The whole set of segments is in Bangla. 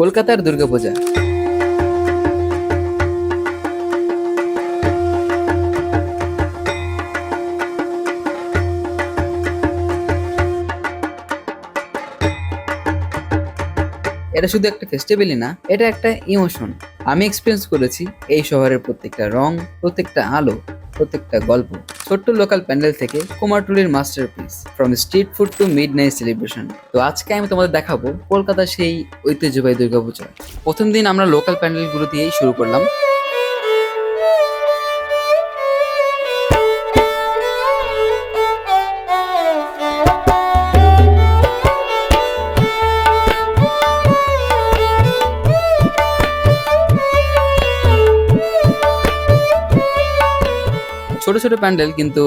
কলকাতার দুর্গাপূজা। এটা শুধু একটা ফেস্টিভ্যালই না, এটা একটা ইমোশন আমি এক্সপিরিয়েন্স করেছি এই শহরের প্রত্যেকটা রং, প্রত্যেকটা আলো, প্রত্যেকটা গল্প। ছোট্ট লোকাল প্যান্ডেল থেকে কুমারটুলির masterpiece from street food to midnight celebration তো আজকে আমি তোমাদের দেখাবো কলকাতার সেই ঐতিহ্যবাহী দুর্গাপূজা। প্রথম দিন আমরা লোকাল প্যান্ডেলগুলো দিয়েই শুরু করলাম। ছোট ছোট প্যান্ডেল, কিন্তু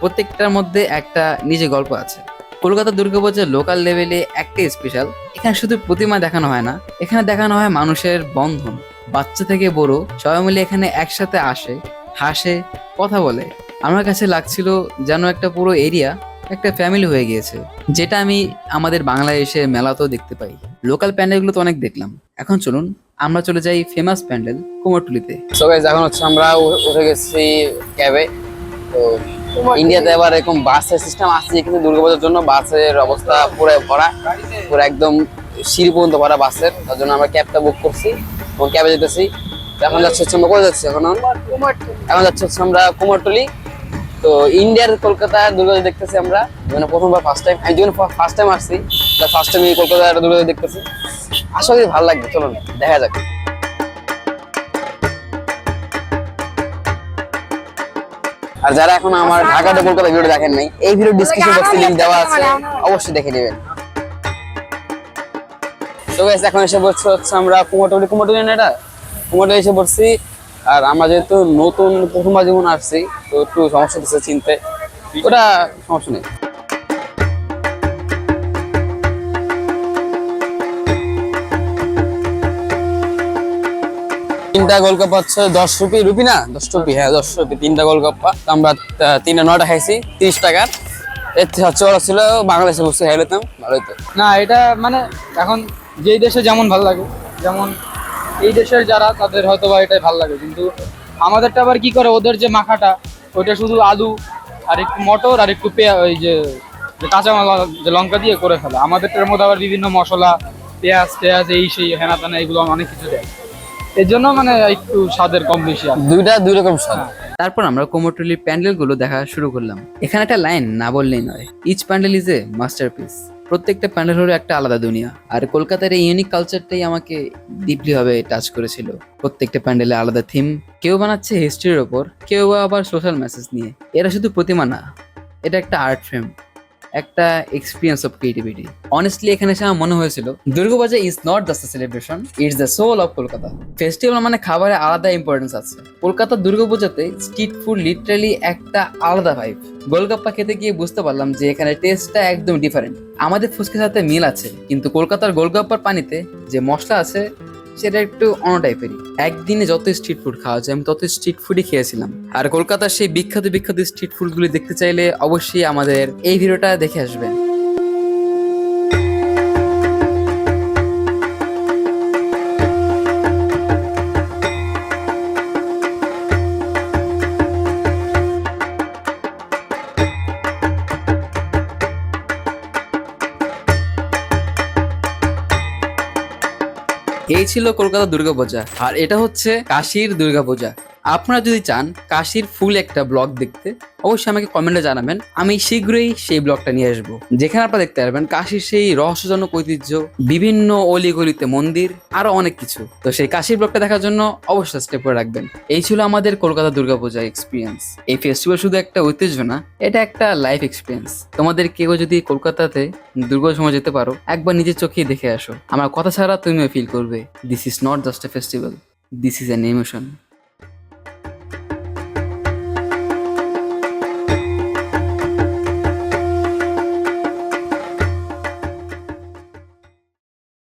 প্রত্যেকটার মধ্যে একটা নিজে গল্প আছে। কলকাতা দুর্গাপূজার লোকাল লেভেলে একটাই স্পেশাল এখানে শুধু প্রতিমা দেখানো হয় না, এখানে দেখানো হয় মানুষের বন্ধন। বাচ্চা থেকে বড়, সবাই মিলে এখানে একসাথে আসে, হাসে, কথা বলে। আমার কাছে লাগছিল যেন একটা পুরো এরিয়া একটা ফ্যামিলি হয়ে গিয়েছে, যেটা আমি আমাদের বাংলাদেশে মেলাতেও দেখতে পাই। লোকাল প্যান্ডেলগুলো তো অনেক দেখলাম। এখন চলুন, আমরা চলে যাই ফেমাস প্যান্ডেল কুমোরটুলিতে। সো গাইস এখন হচ্ছে আমরা উঠে গেছি ক্যাবে তো ইন্ডিয়াতে এবার এরকম বাসের সিস্টেম আসছে কিন্তু দুর্গাপূজার জন্য। বাসের অবস্থা পুরো ভরা, পুরো একদম সিঁড়ি পর্যন্ত ভরা বাসের। তার জন্য আমরা ক্যাবটা বুক করছি এবং ক্যাবে যেতেছি। এখন যাচ্ছে হচ্ছে আমরা, কোথায় যাচ্ছি এখন? এখন যাচ্ছে হচ্ছে আমরা কুমারটুলি। তো ইন্ডিয়ার কলকাতার দুর্গাপূজা দেখতেছি আমরা। প্রথমবার ফার্স্ট টাইম আমি ফার্স্ট টাইম আসছি। ফার্স্ট টাইম কলকাতার দুর্গাপূজা দেখতেছি। ভালো লাগবে, চলুন, দেখা যাক। আর যারা এখন আমার ঢাকা টু কলকাতা ভিডিও দেখেন নাই, এই ভিডিও ডিসক্রিপশন বক্সে লিংক দেওয়া আছে, অবশ্যই দেখে নেবেন। তো গাইস এখন এসে বলছে হচ্ছে আমরা কুমারটুলি কুমারটুলি না এটা? কুমারটুলি এসে পড়ছি আর আমরা যেহেতু নতুন প্রথমবার জীবন আসছি, তো একটু সমস্যা হচ্ছে চিনতে। ওটা সমস্যা নেই। তিনটা গোলকাপ্পা হচ্ছে দশ রুপি রুপি না? দশ রুপি হ্যাঁ দশ রুপি তিনটা গোলকাপ্পা আমরা আহ, তিনটা নয়টা খাইছি তিরিশ টাকার এর হচ্ছে ছিল বাংলাদেশে বসে খাই নিতাম ভালোই না এটা মানে এখন যেই দেশে যেমন ভালো লাগে যেমন এই দেশের যারা তাদের হয়তো বা এটাই ভালো লাগে। কিন্তু আমাদেরটা আবার কি করে ওদের যে মাখাটা ওইটা শুধু আলু আর একটু মটর আর একটু পেঁয়া ওই যে যে কাঁচা মালা যে লঙ্কা দিয়ে করে ফেলে। আমাদেরটার মধ্যে আবার বিভিন্ন মশলা পেঁয়াজ পেঁয়াজ এই সেই হেনা তেনা এগুলো অনেক কিছু দেয়। এর জন্য মানে একটু স্বাদের কম বেশি দুইটা দুই রকম স্বাদ। তারপর আমরা কোমরটুলির প্যান্ডেলগুলো দেখা শুরু করলাম। এখানে একটা লাইন না বললেই নয়। Each pandal is a masterpiece প্রত্যেকটা প্যান্ডেল হলো একটা আলাদা দুনিয়া। আর কলকাতার এই ইউনিক কালচারটাই আমাকে ডিপলি ভাবে টাচ করেছিল। প্রত্যেকটা প্যান্ডেলে আলাদা থিম কেউ বানাচ্ছে হিস্ট্রির ওপর কেউ বা আবার সোশ্যাল মেসেজ নিয়ে। এরা শুধু প্রতিমা না এটা একটা আর্ট ফ্রেম একটা এক্সপিরিয়েন্স অফ ক্রিয়েটিভিটি অনেস্টলি এখানে এসে আমার মনে হয়েছিল, Durga Puja is not just celebration it's the soul of Kolkata festival মানে খাবারের আলাদা ইম্পর্টেন্স আছে। কলকাতার দুর্গাপূজাতে স্ট্রিট ফুড লিটারালি একটা আলাদা ভাইব গোলগাপ্পা খেতে গিয়ে বুঝতে পারলাম যে এখানে টেস্টটা একদম ডিফারেন্ট আমাদের ফুচকার সাথে মিল আছে, কিন্তু কলকাতার গোলগাপ্পার পানিতে যে মশলা আছে সেটা একটু অন্য টাইপেরই একদিনে যত স্ট্রিট ফুড খাওয়া যায়, আমি তত স্ট্রিট ফুডই খেয়েছিলাম। আর কলকাতার সেই বিখ্যাত বিখ্যাত স্ট্রিট ফুডগুলি দেখতে চাইলে অবশ্যই আমাদের এই ভিডিওটা দেখে আসবেন। এই ছিল কলকাতা দুর্গাপূজা। আর এটা হচ্ছে কাশীর দুর্গাপূজা। আপনারা যদি চান কাশির ফুল একটা ব্লগ দেখতে, অবশ্যই আমাকে কমেন্টে জানাবেন। আমি শীঘ্রই সেই ব্লগটা নিয়ে আসব। যেখানে আপনারা দেখতে পারবেন কাশির সেই রহস্যজনক ঐতিহ্য, বিভিন্ন অলিগলিতে মন্দির, আরও অনেক কিছু। তো সেই কাশীর ব্লগটা দেখার জন্য অবশ্যই স্টেপ করে রাখবেন। এই ছিল আমাদের কলকাতা দুর্গাপূজা এক্সপিরিয়েন্স এই ফেস্টিভ্যাল শুধু একটা ঐতিহ্য না, এটা একটা লাইফ এক্সপিরিয়েন্স তোমাদের কেউ যদি কলকাতাতে দুর্গার সময় যেতে পারো, একবার নিজের চোখেই দেখে আসো। আমার কথা ছাড়া তুমিও ফিল করবে this is not just a festival this is an emotion